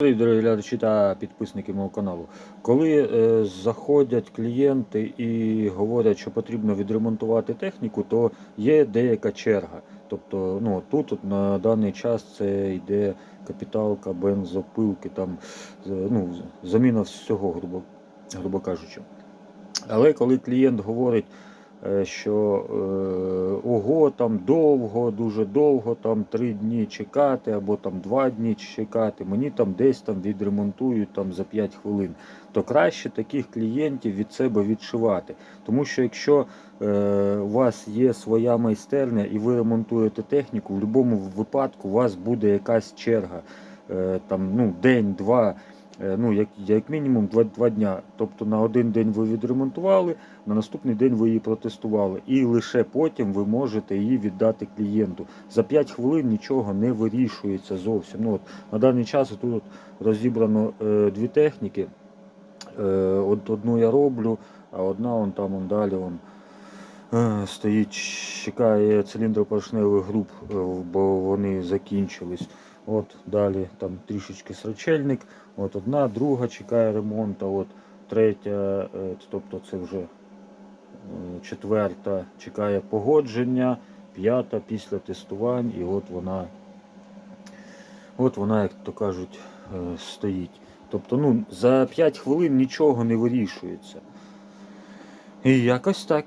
Дорогі глядачі та підписники мого каналу. Коли е, заходять клієнти і говорять, що потрібно відремонтувати техніку, то є деяка черга. Тобто, ну тут от, на даний час це йде капіталка, бензопилки, там ну, заміна всього, грубо, грубо кажучи. Але коли клієнт говорить, що е, ого, там довго, дуже довго, там три дні чекати, або там два дні чекати, мені там десь там відремонтують там за 5 хвилин, то краще таких клієнтів від себе відшивати. Тому що якщо е, у вас є своя майстерня і ви ремонтуєте техніку, в будь-якому випадку у вас буде якась черга. Е, там, ну, день-два, е, ну, як, як мінімум два, два дня. Тобто на один день ви відремонтували, на наступний день ви її протестували, і лише потім ви можете її віддати клієнту. За 5 хвилин нічого не вирішується зовсім. Ну, от, на даний час тут розібрано е, дві техніки. Е, одну я роблю, а одна он там он далі он, е, стоїть, чекає циліндропоршневих груп, е, бо вони закінчились. От далі там трішечки срачельник. От одна, друга чекає ремонту, от третя, е, тобто це вже е, четверта чекає погодження, п'ята після тестувань, і от вона, от вона, як то кажуть, е, стоїть. Тобто, ну, за 5 хвилин нічого не вирішується. І якось так.